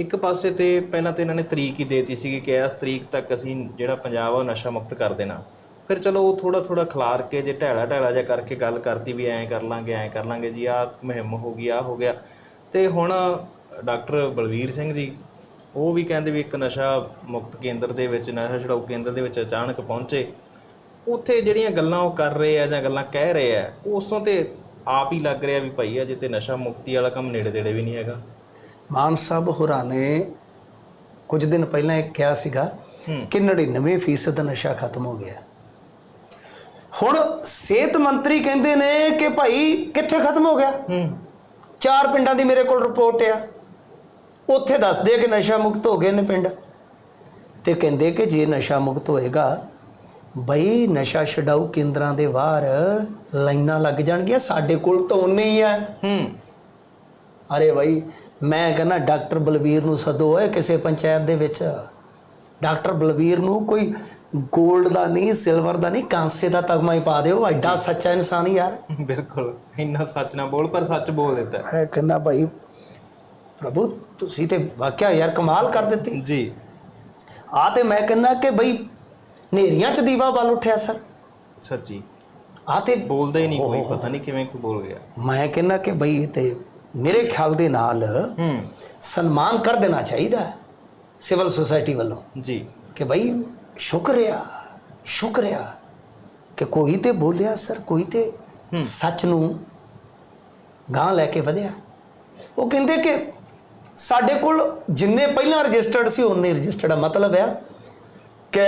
ਇੱਕ ਪਾਸੇ ਤੇ ਪਹਿਲਾਂ ਤੇ ਇਹਨਾਂ ਨੇ ਤਰੀਕ ਹੀ ਦੇਤੀ ਸੀਗੀ ਕਿ ਇਸ ਤਰੀਕ ਤੱਕ ਅਸੀਂ ਜਿਹੜਾ ਪੰਜਾਬ ਆ ਉਹ ਨਸ਼ਾ ਮੁਕਤ ਕਰ ਦੇਣਾ। ਫਿਰ ਚਲੋ ਉਹ ਥੋੜਾ ਥੋੜਾ ਖਿਲਾਰ ਕੇ ਜੇ ਢੈਲਾ ਢੈਲਾ ਜਿਹਾ ਕਰਕੇ ਗੱਲ ਕਰਤੀ ਵੀ ਐਂ ਕਰ ਲਾਂਗੇ, ਐਂ ਕਰ ਲਾਂਗੇ ਜੀ, ਆਹ ਮੁਹਿੰਮ ਹੋ ਗਈ ਆ ਹੋ ਗਿਆ। ਤੇ ਹੁਣ ਡਾਕਟਰ ਬਲਵੀਰ ਸਿੰਘ ਜੀ, ਉਹ ਵੀ ਕਹਿੰਦੇ ਵੀ ਇੱਕ ਨਸ਼ਾ ਮੁਕਤ ਕੇਂਦਰ ਦੇ ਵਿੱਚ, ਨਸ਼ਾ ਛੁਡਾਊ ਕੇਂਦਰ ਦੇ ਵਿੱਚ ਅਚਾਨਕ ਪਹੁੰਚੇ। ਉੱਥੇ ਜਿਹੜੀਆਂ ਗੱਲਾਂ ਉਹ ਕਰ ਰਹੇ ਆ ਜਾਂ ਗੱਲਾਂ ਕਹਿ ਰਹੇ ਆ, ਉਸੋਂ ਤੇ ਆਪ ਹੀ ਲੱਗ ਰਿਹਾ ਵੀ ਭਾਈ ਅਜੇ ਤੇ ਨਸ਼ਾ ਮੁਕਤੀ ਵਾਲਾ ਕੰਮ ਨੇੜੇ ਤੇੜੇ ਵੀ ਨਹੀਂ ਹੈਗਾ। ਮਾਨ ਸਾਹਿਬ ਹੋਰਾਂ ਨੇ ਕੁਝ ਦਿਨ ਪਹਿਲਾਂ ਇਹ ਕਿਹਾ ਸੀਗਾ। ਕਿ 99% ਨਸ਼ਾ ਖਤਮ ਹੋ ਗਿਆ। ਹੁਣ ਸਿਹਤ ਮੰਤਰੀ ਕਹਿੰਦੇ ਨੇ ਕਿ ਭਾਈ ਕਿੱਥੇ ਖਤਮ ਹੋ ਗਿਆ? ਚਾਰ ਪਿੰਡਾਂ ਦੀ ਮੇਰੇ ਕੋਲ ਰਿਪੋਰਟ ਆ। ਉੱਥੇ ਦੱਸਦੇ ਕਿ ਨਸ਼ਾ ਮੁਕਤ ਹੋ ਗਏ ਨੇ ਪਿੰਡ। ਤੇ ਕਹਿੰਦੇ ਕਿ ਜੇ ਨਸ਼ਾ ਮੁਕਤ ਹੋਏਗਾ ਬਈ ਨਸ਼ਾ ਛਡਾਊ ਕੇਂਦਰਾਂ ਦੇ ਬਾਹਰ ਲਾਈਨਾਂ ਲੱਗ ਜਾਣਗੀਆਂ। ਸਾਡੇ ਕੋਲ ਤਾਂ ਉਨੇ ਹੀ ਆ। ਹੂੰ। ਅਰੇ ਭਾਈ ਮੈਂ ਕਹਿੰਦਾ ਡਾਕਟਰ ਬਲਬੀਰ ਨੂੰ ਸਦੋ ਓਏ ਕਿਸੇ ਪੰਚਾਇਤ ਦੇ ਵਿੱਚ। ਡਾਕਟਰ ਬਲਬੀਰ ਨੂੰ ਕੋਈ 골ਡ ਦਾ ਨਹੀਂ ਸਿਲਵਰ ਦਾ ਨਹੀਂ ਕਾਂਸੇ ਦਾ ਤਗਮਾ ਹੀ ਪਾ ਦਿਓ। ਐਡਾ ਸੱਚਾ ਇਨਸਾਨ ਹੀ ਯਾਰ। ਬਿਲਕੁਲ ਇੰਨਾ ਸੱਚ ਨਾ ਬੋਲ ਪਰ ਸੱਚ ਬੋਲ ਦਿੱਤਾ ਮੈਂ ਕਹਿੰਦਾ ਭਾਈ ਪ੍ਰਭੂ ਤੁਸੀਂ ਤੇ ਵਾਕਿਆ ਯਾਰ ਕਮਾਲ ਕਰ ਦਿੱਤੀ। ਜੀ। ਆ ਤੇ ਮੈਂ ਕਹਿੰਦਾ ਕਿ ਬਈ ਨੇਰੀਆਂ ਚ ਦੀਵਾ ਬਲ ਉੱਠਿਆ ਸਰ। ਸੱਚੀ। ਆ ਤੇ ਬੋਲਦਾ ਹੀ ਨਹੀਂ ਕੋਈ ਪਤਾ ਨਹੀਂ ਕਿਵੇਂ ਕੋਈ ਬੋਲ ਗਿਆ। ਮੈਂ ਕਹਿੰਦਾ ਕਿ ਬਈ ਤੇ ਮੇਰੇ ਖਿਆਲ ਦੇ ਨਾਲ ਹੂੰ। ਸਨਮਾਨ ਕਰ ਦੇਣਾ ਚਾਹੀਦਾ ਹੈ ਸਿਵਲ ਸੁਸਾਇਟੀ ਵੱਲੋਂ। ਜੀ। ਕਿ ਭਾਈ ਸ਼ੁਕਰੀਆ ਸ਼ੁਕਰੀਆ ਕਿ ਕੋਈ ਤੇ ਬੋਲਿਆ ਸਰ ਕੋਈ ਤੇ ਸੱਚ ਨੂੰ ਗਾਂ ਲੈ ਕੇ ਵਧਿਆ। ਉਹ ਕਹਿੰਦੇ ਕਿ ਸਾਡੇ ਕੋਲ ਜਿੰਨੇ ਪਹਿਲਾਂ ਰਜਿਸਟਰਡ ਸੀ ਉਹਨੇ ਰਜਿਸਟਰਡ ਆ। ਮਤਲਬ ਆ ਕਿ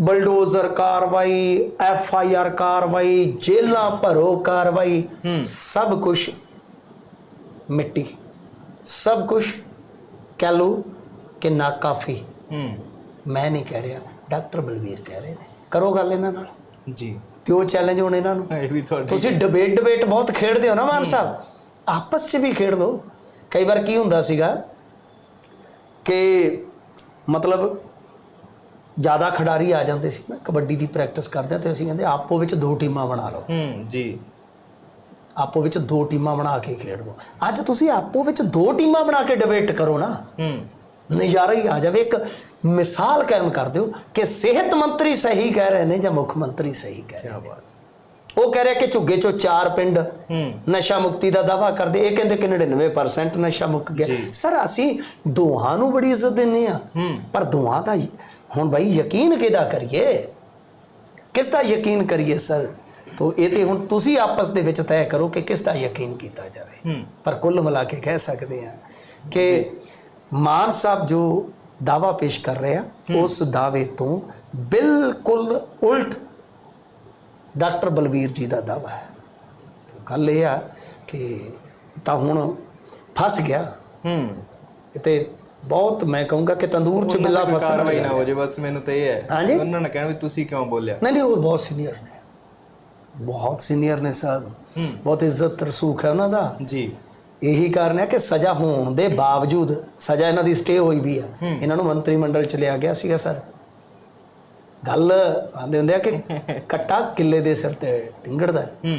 ਬਲਡੋਜ਼ਰ ਕਾਰਵਾਈ ਐਫ ਆਈ ਆਰ ਕਾਰਵਾਈ ਜੇਲਾਂ ਭਰੋ ਕਾਰਵਾਈ ਸਭ ਕੁਝ ਮਿੱਟੀ। ਸਭ ਕੁਝ ਕਹਿ ਲਓ ਕਿ ਨਾਕਾਫੀ। ਹੂੰ। ਮੈਂ ਨਹੀਂ ਕਹਿ ਰਿਹਾ ਡਾਕਟਰ ਬਲਵੀਰ ਕਹਿ ਰਹੇ ਨੇ। ਕਰੋ ਗੱਲ ਇਹਨਾਂ ਨਾਲ। ਜੀ। ਦਿਓ ਚੈਲੰਜ ਹੁਣ ਇਹਨਾਂ ਨੂੰ? ਇਹ ਵੀ ਤੁਹਾਡੀ ਤੁਸੀਂ ਡਿਬੇਟ ਡਿਬੇਟ ਬਹੁਤ ਖੇਡਦੇ ਹੋ ਨਾ ਮਾਨ ਸਾਹਿਬ। ਆਪਸ 'ਚ ਵੀ ਖੇਡ ਲਓ। ਕਈ ਵਾਰ ਕੀ ਹੁੰਦਾ ਸੀਗਾ ਕਿ ਮਤਲਬ ਜ਼ਿਆਦਾ ਖਿਡਾਰੀ ਆ ਜਾਂਦੇ ਸੀ ਨਾ ਕਬੱਡੀ ਦੀ ਪ੍ਰੈਕਟਿਸ ਕਰਦੇ ਤੇ ਅਸੀਂ ਕਹਿੰਦੇ ਆਪੋ ਵਿੱਚ ਦੋ ਟੀਮਾਂ ਬਣਾ ਲਓ। ਹੂੰ ਜੀ। ਆਪੋ ਵਿੱਚ ਦੋ ਟੀਮਾਂ ਬਣਾ ਕੇ ਖੇਡ ਲਓ। ਅੱਜ ਤੁਸੀਂ ਆਪੋ ਵਿੱਚ ਦੋ ਟੀਮਾਂ ਬਣਾ ਕੇ ਡਿਬੇਟ ਕਰੋ ਨਾ। ਹੂੰ। ਨਜ਼ਾਰਾ ਹੀ ਆ ਜਾਵੇ ਇੱਕ ਮਿਸਾਲ ਕਾਇਮ ਕਰ ਦਿਓ ਕਿ ਸਿਹਤ ਮੰਤਰੀ ਸਹੀ ਕਹਿ ਰਹੇ ਨੇ ਜਾਂ ਮੁੱਖ ਮੰਤਰੀ ਸਹੀ ਕਹਿ ਰਹੇ ਬਾਤ ਉਹ ਕਹਿ ਰਿਹਾ ਕਿ ਝੁੱਗੇ ਚੋਂ ਚਾਰ ਪਿੰਡ ਨਸ਼ਾ ਮੁਕਤੀ ਦਾ ਦਾਵਾ ਕਰਦੇ ਇਹ ਕਹਿੰਦੇ ਕਿ 99% ਨਸ਼ਾ ਮੁੱਕ ਗਿਆ। ਸਰ ਅਸੀਂ ਦੋਹਾਂ ਨੂੰ ਬੜੀ ਇੱਜ਼ਤ ਦਿੰਨੇ ਆ ਪਰ ਦੋਹਾਂ ਦਾ ਹੁਣ ਭਾਈ ਯਕੀਨ ਕਿਹਦਾ ਕਰੀਏ? ਕਿਸ ਦਾ ਯਕੀਨ ਕਰੀਏ ਸਰ? ਤੋ ਇਹ ਤੇ ਹੁਣ ਤੁਸੀਂ ਆਪਸ ਦੇ ਵਿੱਚ ਤੈਅ ਕਰੋ ਕਿ ਕਿਸ ਦਾ ਯਕੀਨ ਕੀਤਾ ਜਾਵੇ। ਪਰ ਕੁੱਲ ਮਿਲਾ ਕੇ ਕਹਿ ਸਕਦੇ ਆ ਕਿ ਮਾਨ ਸਾਹਿਬ ਜੋ ਦਾਵਾ ਪੇਸ਼ ਕਰ ਰਹੇ ਆ ਉਸ ਦਾਅਵੇ ਤੋਂ ਬਿਲਕੁਲ ਉਲਟ ਡਾਕਟਰ ਬਲਬੀਰ ਜੀ ਦਾ ਦਾਵਾ ਹੈ। ਗੱਲ ਇਹ ਆ ਕਿ ਤਾਂ ਹੁਣ ਫਸ ਗਿਆ। ਹੂੰ। ਤੇ ਬਹੁਤ ਮੈਂ ਕਹੂੰਗਾ ਕਿ ਤੰਦੂਰ ਚ ਬਿੱਲਾ ਫਸਣਾ ਕਾਰਵਾਈ ਨਾ ਹੋ। ਜੇ ਬਸ ਮੈਨੂੰ ਤੇ ਇਹ ਹੈ? ਉਹਨਾਂ ਨੇ ਕਹਿਣਾ ਵੀ ਤੁਸੀਂ ਕਿਉਂ ਬੋਲਿਆ? ਨਹੀਂ ਨਹੀਂ ਉਹ ਬਹੁਤ ਸੀਨੀਅਰ ਨੇ। ਬਹੁਤ ਸੀਨੀਅਰ ਨੇ ਸਾਹਿਬ ਹੂੰ। ਬਹੁਤ ਇੱਜ਼ਤ ਰਸੂਖ ਹੈ ਉਹਨਾਂ ਦਾ। ਜੀ। ਇਹੀ ਕਾਰਨ ਹੈ ਕਿ ਸਜ਼ਾ ਹੋਣ ਦੇ ਬਾਵਜੂਦ ਸਜ਼ਾ ਇਹਨਾਂ ਦੀ ਸਟੇ ਹੋਈ ਵੀ ਆ। ਇਹਨਾਂ ਨੂੰ ਮੰਤਰੀ ਮੰਡਲ ਚ ਲਿਆ ਗਿਆ ਸੀਗਾ ਸਰ। ਗੱਲ ਆਂਦੇ ਹੁੰਦੇ ਆ ਕਿ ਕੱਟਾ ਕਿੱਲੇ ਦੇ ਸਿਰ ਤੇ ਟਿੰਗੜਦਾ। ਹੂੰ।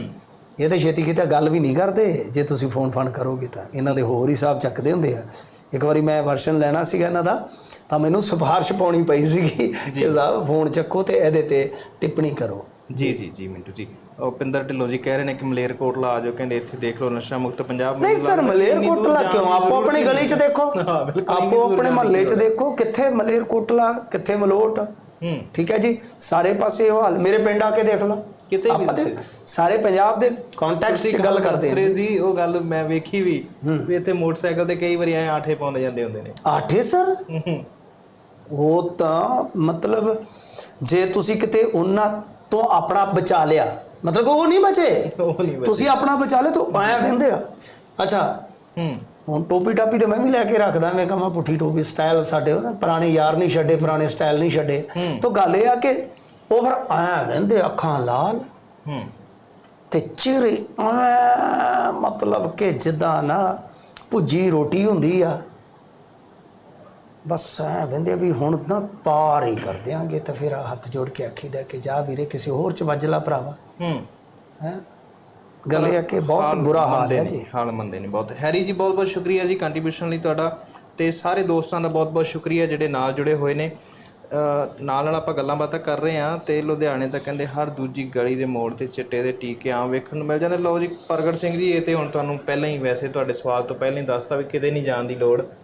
ਇਹ ਤਾਂ ਛੇਤੀ ਕਿਤੇ ਗੱਲ ਵੀ ਨਹੀਂ ਕਰਦੇ। ਜੇ ਤੁਸੀਂ ਫੋਨ ਫਾਨ ਕਰੋਗੇ ਤਾਂ ਇਹਨਾਂ ਦੇ ਹੋਰ ਹੀ ਹਿਸਾਬ ਚੱਕਦੇ ਹੁੰਦੇ ਆ। ਇੱਕ ਵਾਰੀ ਮੈਂ ਵਰਸ਼ਨ ਲੈਣਾ ਸੀਗਾ ਇਹਨਾਂ ਦਾ ਤਾਂ ਮੈਨੂੰ ਸਿਫਾਰਿਸ਼ ਪਾਉਣੀ ਪਈ ਸੀਗੀ ਕਿ ਸਾਹਿਬ ਫੋਨ ਚੱਕੋ ਤੇ ਇਹਦੇ ਤੇ ਟਿੱਪਣੀ ਕਰੋ। ਜੀ ਜੀ ਜੀ ਮਿੰਟੂ ਜੀ। ਉਹ ਪਿੰਦਰ ਢਿੱਲੋਂ ਜੀ ਕਹਿ ਰਹੇ ਨੇ ਕਿ ਮਲੇਰਕੋਟਲਾ ਆ ਜਾਓ ਕਹਿੰਦੇ ਇੱਥੇ ਦੇਖ ਲਓ ਨਸ਼ਾ ਮੁਕਤ ਪੰਜਾਬ ਨਹੀਂ ਮੈਨੂੰ ਸਰ ਲੱਗਦਾ ਇੰਨੀ ਦੂਰ ਮਲੇਰਕੋਟਲਾ ਜਾਣ ਕਿਉਂ? ਦੀ ਆਪੋ ਜ਼ਰੂਰਤ ਆਪਣੀ ਗਲੀ 'ਚ ਦੇਖੋ। ਹਾਂ, ਬਿਲਕੁਲ, ਇੰਨੀ ਆਪੋ ਦੂਰ ਆਪਣੇ ਜਾਣ ਦੀ ਮਹੱਲੇ 'ਚ ਦੇਖੋ ਕਿੱਥੇ ਮਲੇਰਕੋਟਲਾ ਕਿੱਥੇ ਮਲੋਟ। ਹੂੰ। ਠੀਕ ਹੈ ਜੀ? ਸਾਰੇ ਪਾਸੇ ਉਹ ਹਾਲ ਮੇਰੇ ਪਿੰਡ ਆ ਕੇ ਦੇਖ ਲਓ। ਕਿਤੇ ਵੀ ਆਪਾਂ ਤੇ ਤੁਸੀਂ- ਸਾਰੇ ਪੰਜਾਬ ਦੇ ਕੰਟੈਕਸਟ 'ਚ ਗੱਲ ਕਰਦੇ ਹਾਂ ਜੀ ਉਹ ਗੱਲ ਮੈਂ ਵੇਖੀ ਵੀ ਵੀ ਇੱਥੇ ਮੋਟਰਸਾਈਕਲ ਤੇ ਕਈ ਵਾਰੀ ਐ ਆਠੇ ਪਾਉਂਦੇ ਜਾਂਦੇ ਹੁੰਦੇ ਨੇ। ਆਠੇ ਸਰ? ਹੂੰ। ਉਹ ਤਾਂ ਮਤਲਬ ਜੇ ਤੁਸੀਂ ਕਿਤੇ ਉਹਨਾਂ ਤੋਂ ਆਪਣਾ ਬਚਾ ਲਿਆ। ਮਤਲਬ ਕਿ ਉਹ ਨਹੀਂ ਬਚੇ। ਤੁਸੀਂ ਆਪਣਾ ਬਚਾ ਲਿਆ ਤਾਂ ਐਂ ਵਹਿੰਦੇ ਆ। ਅੱਛਾ। ਹੂੰ। ਹੁਣ ਟੋਪੀ ਟਾਪੀ ਤੇ ਮੈਂ ਵੀ ਲੈ ਕੇ ਰੱਖਦਾ ਮੈਂ ਕਹਾਂ ਪੁੱਠੀ ਟੋਪੀ ਸਟਾਈਲ ਸਾਡੇ ਉਹ ਪੁਰਾਣੇ ਯਾਰ ਨਹੀਂ ਛੱਡੇ ਪੁਰਾਣੇ ਸਟਾਈਲ ਨਹੀਂ ਛੱਡੇ। ਤਾਂ ਗੱਲ ਇਹ ਆ ਕਿ ਉਹ ਫਿਰ ਐਂ ਵਹਿੰਦੇ ਅੱਖਾਂ ਲਾਲ। ਹੂੰ। ਤੇ ਚਿਹਰੇ ਮਤਲਬ ਕਿ ਜਿੱਦਾਂ ਨਾ ਭੁੱਜੀ ਰੋਟੀ ਹੁੰਦੀ ਆ ਬਸ ਐ ਵੰਦੇ ਵੀ ਹੁਣ ਨਾ ਪਾਰ ਹੀ ਕਰ ਦਿਆਂਗੇ ਤਾਂ ਫਿਰ ਆਹ ਹੱਥ ਜੋੜ ਕੇ ਆਖੀਦਾ ਕਿ ਜਾ ਵੀਰੇ ਕਿਸੇ ਹੋਰ ਚ ਵੱਜ ਲਾ ਭਰਾਵਾ। ਹੂੰ। ਹੈ? ਗੱਲ ਇਹ ਆ ਕਿ ਬਹੁਤ ਬੁਰਾ ਹਾਲ ਹੈ ਜੀ। ਹਾਲ ਮੰਦੇ ਨੇ ਬਹੁਤ। ਹੈਰੀ ਜੀ ਬਹੁਤ ਬਹੁਤ ਸ਼ੁਕਰੀਆ ਜੀ ਕੰਟਰੀਬਿਊਸ਼ਨ ਲਈ ਤੁਹਾਡਾ ਤੇ ਸਾਰੇ ਦੋਸਤਾਂ ਦਾ ਬਹੁਤ-ਬਹੁਤ ਸ਼ੁਕਰੀਆ ਜਿਹੜੇ ਨਾਲ ਜੁੜੇ ਹੋਏ ਨੇ। ਨਾਲ ਨਾਲ ਆਪਾਂ ਗੱਲਾਂ ਬਾਤਾਂ ਕਰ ਰਹੇ ਹਾਂ ਤੇ ਲੁਧਿਆਣੇ ਤਾਂ ਕਹਿੰਦੇ ਹਰ ਦੂਜੀ ਗਲੀ ਦੇ ਮੋੜ ਤੇ ਚਿੱਟੇ ਦੇ ਟੀਕੇ ਆਮ ਵੇਖਣ ਨੂੰ ਮਿਲ ਜਾਂਦੇ। ਲਓ ਜੀ ਪ੍ਰਗਟ ਸਿੰਘ ਜੀ ਇਹ ਤੇ ਹੁਣ ਤੁਹਾਨੂੰ ਪਹਿਲਾਂ ਹੀ ਵੈਸੇ ਤੁਹਾਡੇ ਸਵਾਲ ਤੋਂ ਪਹਿਲਾਂ ਹੀ ਦੱਸਤਾ ਵੀ ਕਿਤੇ ਨਹੀਂ ਜਾਣ ਦੀ ਲੋੜ।